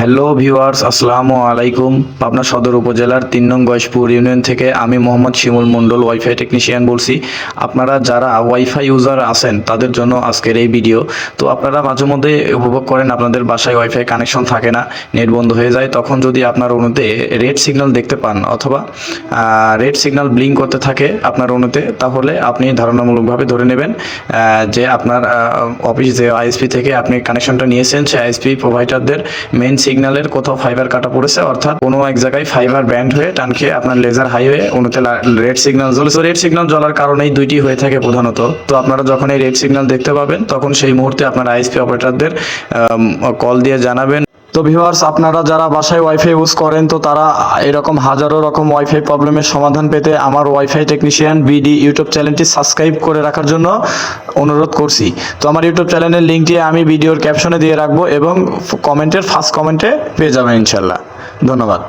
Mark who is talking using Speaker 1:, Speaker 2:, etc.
Speaker 1: Hello viewers আসসালামু আলাইকুম। পাবনা সদর উপজেলার তিন নং গয়েশপুর ইউনিয়ন থেকে আমি মোহাম্মদ শিমুল মণ্ডল ওয়াইফাই টেকনিশিয়ান বলছি। আপনারা যারা ওয়াইফাই ইউজার আছেন, তাদের জন্য আজকের এই ভিডিও তো আপনারা মাঝে মধ্যে উপভোগ করেন, আপনাদের বাসায় ওয়াইফাই কানেকশন থাকে না, নেট বন্ধ হয়ে যায়। তখন যদি আপনার অনুতে রেড সিগন্যাল দেখতে পান অথবা রেড সিগন্যাল ব্লিঙ্ক করতে থাকে আপনার অনুতে তাহলে আপনি ধারণামূলকভাবে ধরে নেবেন যে আপনার অফিস যে আইএসপি থেকে আপনি কানেকশনটা নিয়েছেন, সেই আইএসপি প্রোভাইডারদের মেইন সিগন্যালের কোথাও ফাইবার কাটা পড়েছে, অর্থাৎ কোনো এক জায়গায় ফাইবার ব্যান্ড হয়ে টানকে আপনার লেজার হাই হয়ে অনুতে রেড সিগন্যাল জ্বলে। তো রেড সিগন্যাল জ্বলার কারণেই দুইটি হয়ে থাকে প্রধানত। তো আপনারা যখন এই রেড সিগন্যাল দেখতে পাবেন, তখন সেই মুহূর্তে আপনার আইএসপি অপারেটরদের কল দিয়ে জানাবেন তো ভিউয়ার্স আপনারা যারা বাসায় ওয়াইফাই ইউজ করেন, তো তারা এরকম হাজারো রকম ওয়াইফাই প্রবলেমের সমাধান পেতে আমার ওয়াইফাই টেকনিশিয়ান বিডি ইউটিউব চ্যানেলটি সাবস্ক্রাইব করে রাখার জন্য অনুরোধ করছি। তো আমার ইউটিউব চ্যানেলের লিঙ্কটি আমি ভিডিওর ক্যাপশনে দিয়ে রাখব এবং কমেন্টের ফার্স্ট কমেন্টে পেয়ে যাবেন ইনশাল্লাহ। ধন্যবাদ।